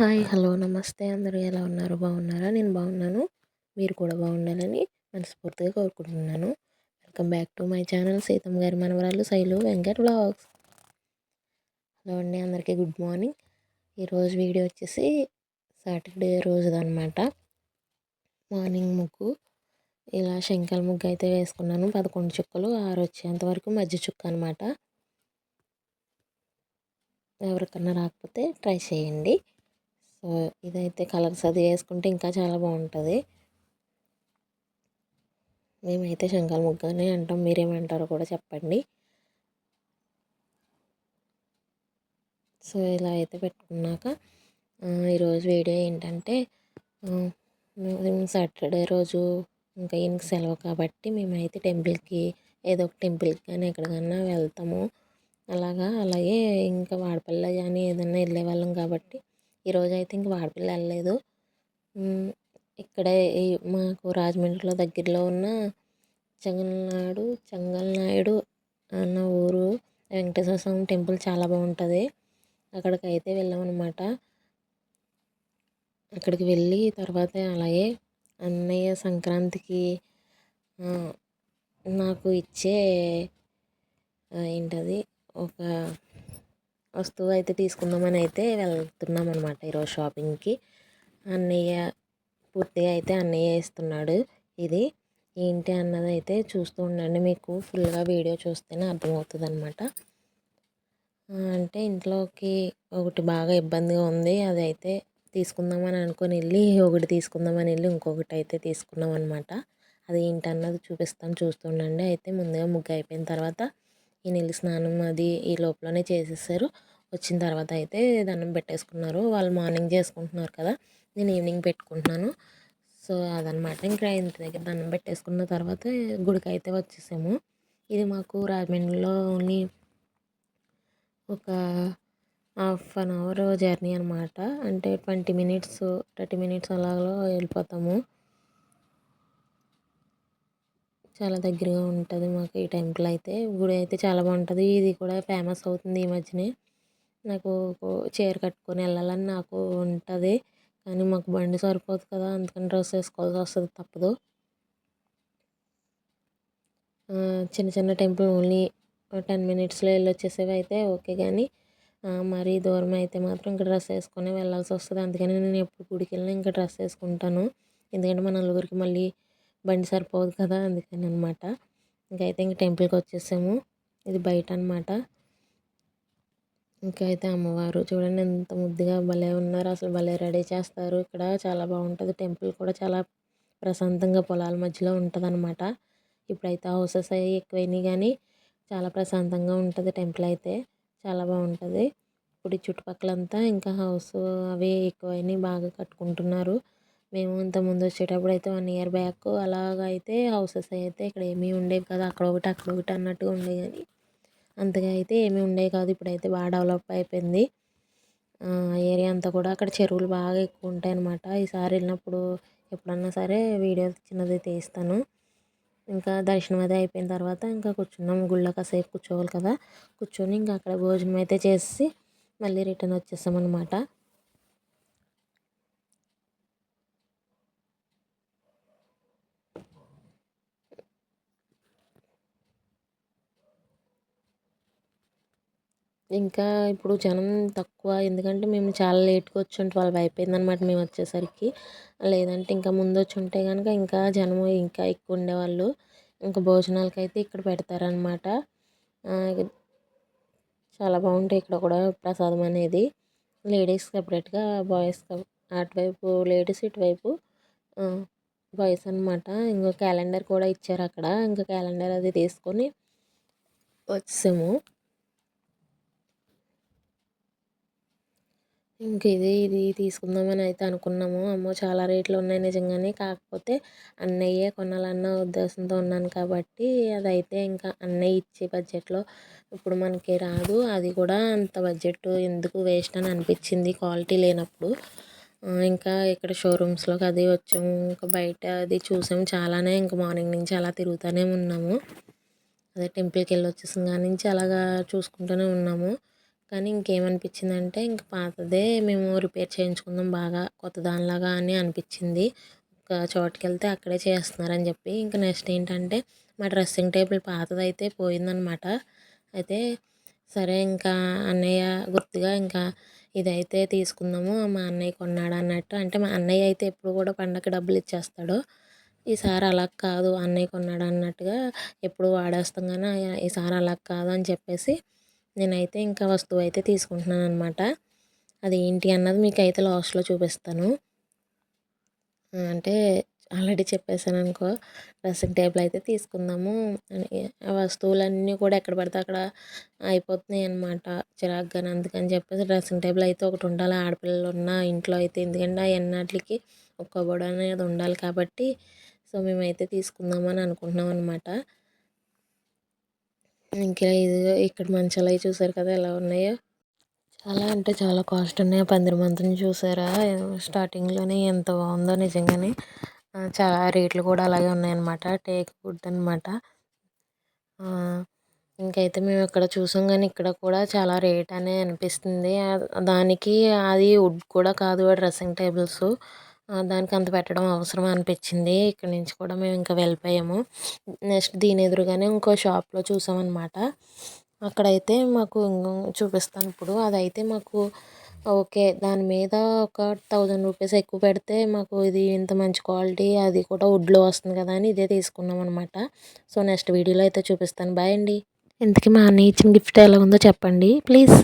Hi hello నమస్తే. అందరూ ఎలా ఉన్నారు? బాగున్నారా? నేను బాగున్నాను. మీరు కూడా బాగుండాలని మనస్ఫూర్తిగా కోరుకుంటున్నాను. Welcome back to my channel Seethamma గారి మనవరాలు శైలు వెంకట్ బ్లాగ్స్ హలో అండి అందరికీ గుడ్ మార్నింగ్. ఈరోజు వీడియో వచ్చేసి సాటర్డే రోజుదనమాట మార్నింగ్ ముగ్గు. ఇలా శంకల్ ముగ్గు అయితే వేసుకున్నాను. పదకొండు చుక్కలు ఆరు వచ్చేంత వరకు మధ్య చుక్క అనమాట ఎవరికన్నా రాకపోతే ట్రై చేయండి. సో ఇదైతే కలర్స్ అది వేసుకుంటే ఇంకా చాలా బాగుంటుంది. మేమైతే శంఖాల ముగ్గనే అంటాం. మీరేమంటారో కూడా చెప్పండి. సో ఇలా అయితే పెట్టుకున్నాక ఈరోజు వీడియో ఏంటంటే సాటర్డే రోజు ఇంకా ఈయనకి సెలవు కాబట్టి మేమైతే టెంపుల్కి ఏదో ఒక టెంపుల్కి కానీ ఎక్కడికన్నా వెళ్తాము. అలాగా అలాగే ఇంకా వాడపల్లి కానీ ఏదన్నా వెళ్ళే వాళ్ళం కాబట్టి ఈరోజు అయితే ఇంక వాడపల్లి వెళ్ళలేదు. ఇక్కడే మాకు రాజమండ్రిలో దగ్గరలో ఉన్న చెంగల్నాడు చెంగల్నాయుడు అన్న ఊరు వెంకటేశ్వర స్వామి టెంపుల్ చాలా బాగుంటుంది. అక్కడికి అయితే వెళ్ళామన్నమాట. అక్కడికి వెళ్ళి తర్వాత అలాగే అన్నయ్య సంక్రాంతికి నాకు ఇచ్చే ఏంటది ఒక వస్తువు అయితే తీసుకుందామని అయితే వెళ్తున్నాం అనమాట ఈరోజు షాపింగ్కి. అన్నయ్య పూర్తిగా అయితే అన్నయ్య ఇస్తున్నాడు ఇది. ఏంటి అన్నది అయితే చూస్తూ ఉండండి మీకు ఫుల్గా వీడియో చూస్తేనే అర్థమవుతుంది అనమాట అంటే ఇంట్లోకి ఒకటి బాగా ఇబ్బందిగా ఉంది అది అయితే తీసుకుందామని అనుకుని వెళ్ళి ఒకటి తీసుకుందామని వెళ్ళి ఇంకొకటి అయితే తీసుకున్నాం అనమాట అది ఏంటన్నది చూపిస్తాను చూస్తుండండి అయితే ముందుగా ముగ్గు అయిపోయిన తర్వాత ఈ నీళ్ళు స్నానం అది ఈ లోపలనే చేసేసారు. వచ్చిన తర్వాత అయితే దండం పెట్టేసుకున్నారు. వాళ్ళు మార్నింగ్ చేసుకుంటున్నారు కదా నేను ఈవినింగ్ పెట్టుకుంటున్నాను. సో అదనమాట ఇంకా ఇంటి దగ్గర దండం పెట్టేసుకున్న తర్వాత గుడికి అయితే వచ్చేసాము. ఇది మాకు రాజమండ్రిలో ఓన్లీ ఒక హాఫ్ అన్ అవర్ జర్నీ అనమాట అంటే ట్వంటీ మినిట్స్ థర్టీ మినిట్స్ అలాగలో వెళ్ళిపోతాము. చాలా దగ్గరగా ఉంటుంది మాకు ఈ టెంపుల్ అయితే. గుడి అయితే చాలా బాగుంటుంది. ఇది కూడా ఫేమస్ అవుతుంది ఈ మధ్యనే. నాకు చీర కట్టుకొని వెళ్ళాలని నాకు ఉంటుంది. కానీ మాకు బండి సరిపోదు కదా. అందుకని డ్రెస్ వేసుకోవాల్సి వస్తుంది తప్పదు. చిన్న చిన్న టెంపుల్ ఓన్లీ టెన్ మినిట్స్లో వెళ్ళి వచ్చేసేవి అయితే ఓకే కానీ మరీ దూరం అయితే మాత్రం ఇంకా డ్రెస్ వేసుకొని వెళ్ళాల్సి వస్తుంది. అందుకని నేను ఎప్పుడు గుడికి వెళ్ళినా ఇంకా డ్రెస్ వేసుకుంటాను. ఎందుకంటే మన నలుగురికి మళ్ళీ బండి సరిపోదు కదా అందుకని అనమాట ఇంకైతే ఇంక టెంపుల్కి వచ్చేసాము. ఇది బయట అనమాట ఇంకైతే అయితే అమ్మవారు చూడండి ఎంత ముద్దుగా భలే ఉన్నారు. అసలు భలే రెడీ చేస్తారు. ఇక్కడ చాలా బాగుంటుంది. టెంపుల్ కూడా చాలా ప్రశాంతంగా పొలాల మధ్యలో ఉంటుంది అనమాట ఇప్పుడైతే హౌసెస్ అవి ఎక్కువైనాయి కానీ చాలా ప్రశాంతంగా ఉంటుంది టెంపుల్ అయితే. చాలా బాగుంటుంది. ఇప్పుడు చుట్టుపక్కలంతా ఇంకా హౌస్ అవి ఎక్కువైనాయి. బాగా కట్టుకుంటున్నారు. మేము ఇంతకుముందు వచ్చేటప్పుడు అయితే వన్ ఇయర్ బ్యాక్ అలాగ అయితే హౌసెస్ అయితే ఇక్కడ ఏమీ ఉండేవి కాదు. అక్కడ ఒకటి అక్కడ ఒకటి అన్నట్టుగా ఉండేవి కానీ అంతగా అయితే ఏమీ ఉండేవి కాదు. ఇప్పుడైతే బాగా డెవలప్ అయిపోయింది. ఏరియా అంతా కూడా అక్కడ చెరువులు బాగా ఎక్కువ ఉంటాయి అన్నమాట. ఈసారి వెళ్ళినప్పుడు ఎప్పుడన్నా సరే వీడియో చిన్నది తీస్తాను. ఇంకా దర్శనం అది అయిపోయిన తర్వాత ఇంకా కూర్చున్నాం. గుళ్ళో కాసేపు కూర్చోవాలి కదా. కూర్చొని ఇంకా అక్కడ భోజనం అయితే చేసి మళ్ళీ రిటర్న్ వచ్చేసాం ఇంకా ఇప్పుడు జనం తక్కువ. ఎందుకంటే మేము చాలా లేట్గా వచ్చి ట్వెల్వ్ అయిపోయింది అనమాట మేము వచ్చేసరికి. లేదంటే ఇంకా ముందు వచ్చి ఉంటే కనుక ఇంకా జనం ఇంకా ఎక్కువ ఉండేవాళ్ళు. ఇంకా భోజనాలకి అయితే ఇక్కడ పెడతారనమాట చాలా బాగుంటాయి ఇక్కడ కూడా ప్రసాదం అనేది. లేడీస్ సపరేట్గా బాయ్స్ అటువైపు లేడీస్ ఇటువైపు బాయ్స్ అనమాట ఇంకో క్యాలెండర్ కూడా ఇచ్చారు అక్కడ. ఇంకా క్యాలెండర్ అది తీసుకొని వచ్చాము ఇంక ఇది ఇది తీసుకుందామని అయితే అనుకున్నాము. అమ్మో చాలా రేట్లు ఉన్నాయి నిజంగానే. కాకపోతే అన్నయ్యే కొనాలన్న ఉద్దేశంతో ఉన్నాను కాబట్టి అదైతే ఇంకా అన్నయ్య ఇచ్చే బడ్జెట్లో ఇప్పుడు మనకి రాదు. అది కూడా అంత బడ్జెట్ ఎందుకు వేస్ట్ అని అనిపించింది క్వాలిటీ లేనప్పుడు. ఇంకా ఇక్కడ షోరూమ్స్లోకి అది వచ్చాము. ఇంకా బయట అది చూసాము. చాలానే ఇంకా మార్నింగ్ నుంచి అలా తిరుగుతూనే ఉన్నాము. అదే టెంపుల్కి వెళ్ళి వచ్చేసిన కాడి నుంచి అలాగా చూసుకుంటూనే ఉన్నాము. కానీ ఇంకేమనిపించిందంటే ఇంక పాతదే మేము రిపేర్ చేయించుకుందాం బాగా కొత్త దానిలాగా అని అనిపించింది ఒక చోటుకి వెళ్తే అక్కడే చేస్తున్నారని చెప్పి ఇంకా నెక్స్ట్ ఏంటంటే మా డ్రెస్సింగ్ టేబుల్ పాతదైతే పోయిందనమాట. అయితే సరే ఇంకా అన్నయ్య గుర్తుగా ఇంకా ఇదైతే తీసుకుందాము మా అన్నయ్య కొన్నాడు అన్నట్టు. అంటే మా అన్నయ్య అయితే ఎప్పుడు కూడా పండగకి డబ్బులు ఇచ్చేస్తాడు. ఈసారి అలా కాదు అన్నయ్య కొన్నాడు అన్నట్టుగా ఎప్పుడు వాడేస్తాం కానీ ఈసారి అలా కాదు అని చెప్పేసి నేనైతే ఇంకా వస్తువు అయితే తీసుకుంటున్నాను అనమాట అది ఏంటి అన్నది మీకు అయితే లాస్ట్లో చూపిస్తాను. అంటే ఆల్రెడీ చెప్పేశాను అనుకో డ్రెస్సింగ్ టేబుల్ అయితే తీసుకుందాము ఆ వస్తువులన్నీ కూడా ఎక్కడ పడితే అక్కడ అయిపోతున్నాయి అనమాట చిరాగ్గా అందుకని చెప్పేసి డ్రెస్సింగ్ టేబుల్ అయితే ఒకటి ఉండాలి. ఆడపిల్లలు ఉన్న ఇంట్లో అయితే ఎందుకంటే ఆ ఎన్నాటికి ఒక కబోర్డ్ అనేది ఉండాలి కాబట్టి సో మేమైతే తీసుకుందామని అనుకుంటున్నాం అనమాట ఇంకా ఇది ఇక్కడ మంచాలు అవి చూసారు కదా ఎలా ఉన్నాయో? చాలా అంటే చాలా కాస్ట్ ఉన్నాయి. పందిరి మంతుని చూసారా? స్టార్టింగ్లోనే ఎంత బాగుందో నిజంగానే. చాలా రేట్లు కూడా అలాగే ఉన్నాయన్నమాట. టేక్ వుడ్ అనమాట ఇంకైతే మేము ఇక్కడ చూసాం కానీ ఇక్కడ కూడా చాలా రేట్ అనే అనిపిస్తుంది. దానికి అది వుడ్ కూడా కాదు. Dressing tables. దానికి అంత పెట్టడం అవసరం అనిపించింది. ఇక్కడ నుంచి కూడా మేము ఇంకా వెళ్ళిపోయాము. నెక్స్ట్ దీని ఎదురుగానే ఇంకో షాప్లో చూసామన్నమాట. అక్కడైతే మాకు చూపిస్తాను ఇప్పుడు. అదైతే మాకు ఓకే దాని మీద ఒక థౌజండ్ రూపీస్ ఎక్కువ పెడితే మాకు ఇది ఇంత మంచి క్వాలిటీ అది కూడా వుడ్లో వస్తుంది కదా అని ఇదే తీసుకున్నాం అనమాట సో నెక్స్ట్ వీడియోలో అయితే చూపిస్తాను. బాయ్ అండి. ఇంతకీ మా అన్న ఇచ్చిన గిఫ్ట్ ఎలా ఉందో చెప్పండి ప్లీజ్.